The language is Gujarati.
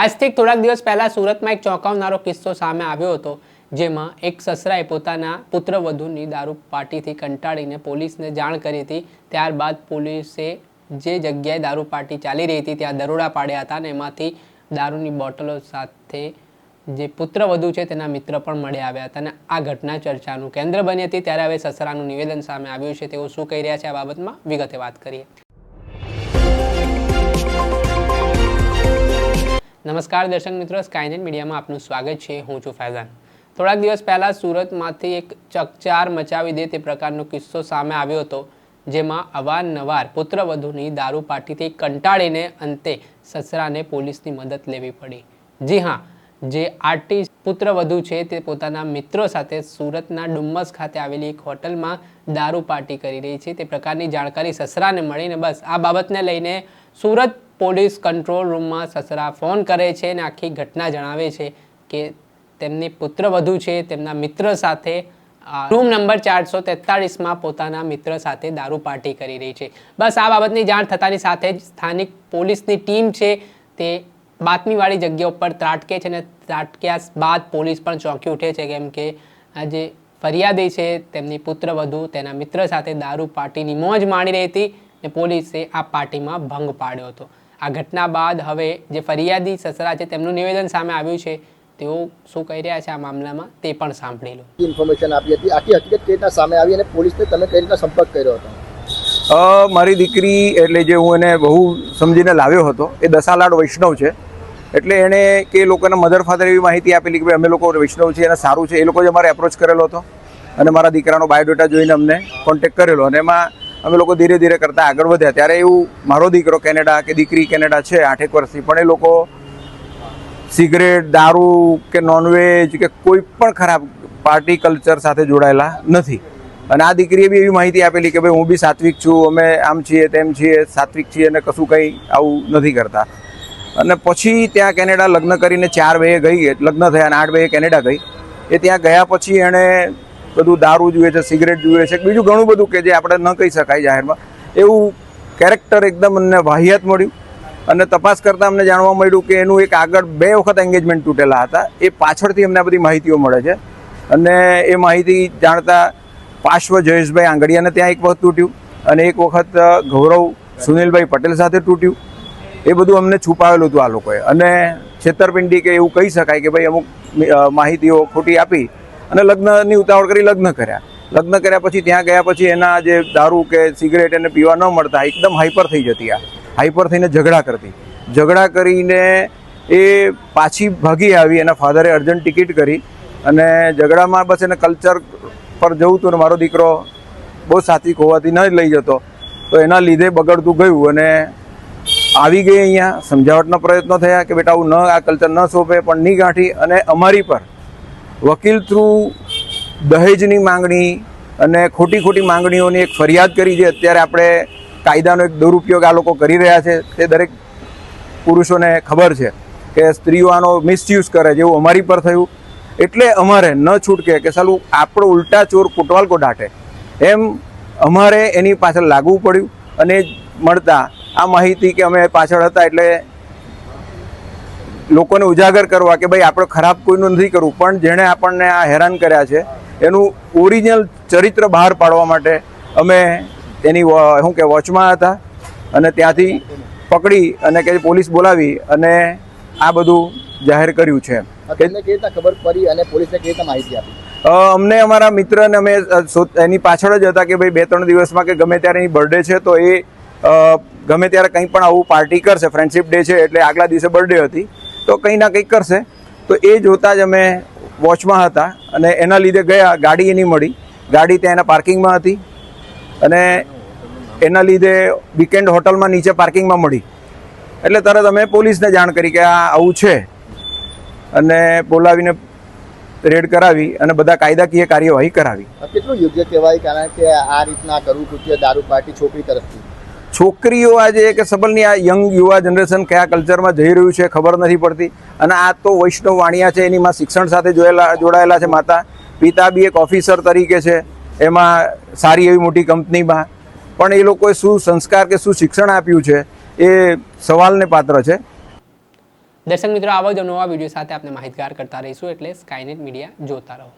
આજથી થોડાક દિવસ પહેલાં સુરતમાં એક ચોંકાવનારો કિસ્સો સામે આવ્યો હતો, જેમાં એક સસરાએ પોતાના પુત્રવધૂની દારૂ પાર્ટીથી કંટાળીને પોલીસને જાણ કરી હતી. ત્યારબાદ પોલીસે જે જગ્યાએ દારૂ પાર્ટી ચાલી રહી હતી, ત્યાં દરોડા પાડ્યા હતા અને એમાંથી દારૂની બોટલો સાથે જે પુત્રવધુ છે તેના મિત્ર પણ મળી આવ્યા હતા અને આ ઘટના ચર્ચાનું કેન્દ્ર બની હતી. ત્યારે હવે સસરાનું નિવેદન સામે આવ્યું છે. તેઓ શું કહી રહ્યા છે આ બાબતમાં વિગતે વાત કરીએ. નમસ્કાર દર્શક મિત્રો સ્કાયનેટ મીડિયામાં આપનું સ્વાગત છે. હું છું ફૈઝાન. થોડાક દિવસ પહેલાં સુરતમાંથી એક ચકચાર મચાવી દે તે પ્રકારનો કિસ્સો સામે આવ્યો હતો, જેમાં અવારનવાર પુત્રવધૂની દારૂ પાર્ટીથી કંટાળીને અંતે સસરાને પોલીસની મદદ લેવી પડી. જી હા, જે આર્ટિસ્ટ પુત્રવધુ છે તે પોતાના મિત્રો સાથે સુરતના ડુમ્મસ ખાતે આવેલી એક હોટલમાં દારૂ પાર્ટી કરી રહી છે. તે પ્રકારની જાણકારી સસરાને મળીને બસ આ બાબતને લઈને સુરત પોલીસ કંટ્રોલ રૂમમાં સસરા ફોન કરે છે અને આખી ઘટના જણાવે છે કે તેમની પુત્રવધુ છે, તેમના મિત્ર સાથે રૂમ નંબર ચારસો તેતાળીસમાં પોતાના મિત્ર સાથે દારૂ પાર્ટી કરી રહી છે. બસ આ બાબતની જાણ થતાની સાથે જ સ્થાનિક પોલીસની ટીમ છે તે બાતમીવાળી જગ્યા ઉપર ત્રાટકે છે અને ત્રાટક્યા બાદ પોલીસ પણ ચોંકી ઉઠે છે કેમ કે આજે ફરિયાદી છે તેમની પુત્રવધુ તેના મિત્ર સાથે દારૂ પાર્ટીની મોજ માણી રહી હતી અને પોલીસે આ પાર્ટીમાં ભંગ પાડ્યો હતો. આ ઘટના બાદ હવે જે ફરિયાદી સસરા છે તેમનું નિવેદન સામે આવ્યું છે તેઓ શું કહી રહ્યા છે આ મામલામાં તે પણ સાંભળી લો. ઇન્ફોર્મેશન આપી હતી આખી હકીકત કઈ રીતના સામે આવી અને પોલીસને તમે કઈ રીતના સંપર્ક કર્યો હતો? મારી દીકરી એટલે જે હું એને બહુ સમજીને લાવ્યો હતો એ દસાલાડ વૈષ્ણવ છે. એટલે એણે કે એ લોકોના મધર ફાધર એવી માહિતી આપેલી કે ભાઈ અમે લોકો વૈષ્ણવ છે અને સારું છે એ લોકો જે અમારે એપ્રોચ કરેલો હતો. અને મારા દીકરાનો બાયોડેટા જોઈને અમને કોન્ટેક્ટ કરેલો. અને એમાં અમે લોકો ધીરે ધીરે કરતાં આગળ વધ્યા. ત્યારે એવું, મારો દીકરો કેનેડા, કે દીકરી કેનેડા છે આઠેક વર્ષથી, પણ એ લોકો સિગરેટ, દારૂ કે નોનવેજ કે કોઈ પણ ખરાબ પાર્ટી કલ્ચર સાથે જોડાયેલા નથી. અને આ દીકરીએ બી એવી માહિતી આપેલી કે ભાઈ, હું બી સાત્વિક છું, અમે આમ છીએ, તેમ છીએ, સાત્વિક છીએ અને કશું કંઈ આવું નથી કરતા. અને પછી ત્યાં કેનેડા લગ્ન કરીને ચાર બે ગઈ, લગ્ન થયા અને આઠ બે કેનેડા ગઈ. એ ત્યાં ગયા પછી એણે બધું દારૂ જુએ છે, સિગરેટ જુએ છે, બીજું ઘણું બધું કે જે આપણે ન કહી શકાય જાહેરમાં. એવું કેરેક્ટર એકદમ અમને વાહિયાત મળ્યું અને તપાસ કરતાં અમને જાણવા મળ્યું કે એનું એક આગળ બે વખત એન્ગેજમેન્ટ તૂટેલા હતા. એ પાછળથી અમને બધી માહિતીઓ મળે છે. અને એ માહિતી જાણતા પાર્શ્વ જયેશભાઈ આંગડિયાને ત્યાં એક વખત તૂટ્યું અને એક વખત ગૌરવ સુનિલભાઈ પટેલ સાથે તૂટ્યું. એ બધું અમને છુપાવેલું હતું આ લોકોએ. અને છેતરપિંડી કે એવું કહી શકાય કે ભાઈ અમુક માહિતીઓ ખોટી આપી અને લગ્નની ઉતાવળ કરી લગ્ન કર્યા. લગ્ન કર્યા પછી ત્યાં ગયા પછી એના જે દારૂ કે સિગરેટ એને પીવા ન મળતા, એકદમ હાઈપર થઈ જતી આ. હાઈપર થઈને ઝઘડા કરતી. ઝઘડા કરીને એ પાછી ભાગી આવી, એના ફાધરે અર્જન્ટ ટિકિટ કરી અને ઝઘડામાં બસ એને કલ્ચર પર જવું હતું ને મારો દીકરો બહુ સાત્વિક હોવાથી ન લઈ જતો. તો એના લીધે બગડતું ગયું અને આવી ગઈ અહીંયા. સમજાવટના પ્રયત્નો થયા કે બેટા આવું ન, આ કલ્ચર ન સોંપે, પણ નહીં ગાંઠી અને અમારી પર વકીલ થ્રુ દહેજની માંગણી અને ખોટી ખોટી માંગણીઓની એક ફરિયાદ કરી છે અત્યારે આપણે કાયદાનો એક દુરુપયોગ આ લોકો કરી રહ્યા છે, તે દરેક પુરુષોને ખબર છે કે સ્ત્રીઓ આનો મિસયુઝ કરે જેવું અમારી પર થયું. એટલે અમારે ન છૂટકે કે સાલું આપણો ઉલટા ચોર કોટવાલકો દાટે એમ અમારે એની પાછળ લાગવું પડ્યું અને મળતા આ માહિતી કે અમે પાછળ હતા એટલે લોકોને ઉજાગર કરવા કે ભાઈ આપણે ખરાબ કોઈનું નથી કરવું પણ જેણે આપણને આ હેરાન કર્યા છે એનું ઓરિજિનલ ચરિત્ર બહાર પાડવા માટે અમે એની શું કે વોચમાં હતા અને ત્યાંથી પકડી અને કે પોલીસ બોલાવી અને આ બધું જાહેર કર્યું છે. ખબર પડી અને પોલીસને કેવી માહિતી આપી? અમને અમારા મિત્રને અમે એની પાછળ જ હતા કે ભાઈ બે ત્રણ દિવસમાં કે ગમે ત્યારે એની બર્થડે છે તો એ ગમે ત્યારે કંઈ પણ આવું પાર્ટી કરશે ફ્રેન્ડશિપ ડે છે એટલે આગલા દિવસે બર્થડે હતી. તો કંઈ ના કંઈક કરશે. તો એ જોતાં જ અમે વોચમાં હતા અને એના લીધે ગયા, ગાડી એની મળી. ગાડી ત્યાં એના પાર્કિંગમાં હતી અને એના લીધે વીકેન્ડ હોટલમાં નીચે પાર્કિંગમાં મળી. એટલે તરત અમે પોલીસને જાણ કરી કે આ આવું છે. અને બોલાવીને રેડ કરાવી અને બધા કાયદાકીય કાર્યવાહી કરાવી. કેટલું યોગ્ય કહેવાય? કારણ કે આ રીતના કરવું કૃત્ય દારૂ પાર્ટી છોકરી તરફથી. છોકરીઓ આજે કે સબલની આ યંગ યુવા જનરેશન કયા કલ્ચરમાં જઈ રહ્યું છે ખબર નથી પડતી. અને આ તો વૈષ્ણવ વાણિયા છે, એની માં શિક્ષણ સાથે જોયેલા, જોડાયેલા છે માતા. પિતા બી એક ઓફિસર તરીકે છે, એમાં સારી એવી મોટી કંપનીમાં પણ એ લોકોએ શું સંસ્કાર કે શું શિક્ષણ આપ્યું છે, એ સવાલને પાત્ર છે. દર્શક મિત્રો, આવા જ નવા વીડિયો સાથે આપણે માહિતગાર કરતા રહીશું એટલે સ્કાયનેટ મીડિયા જોતા રહો.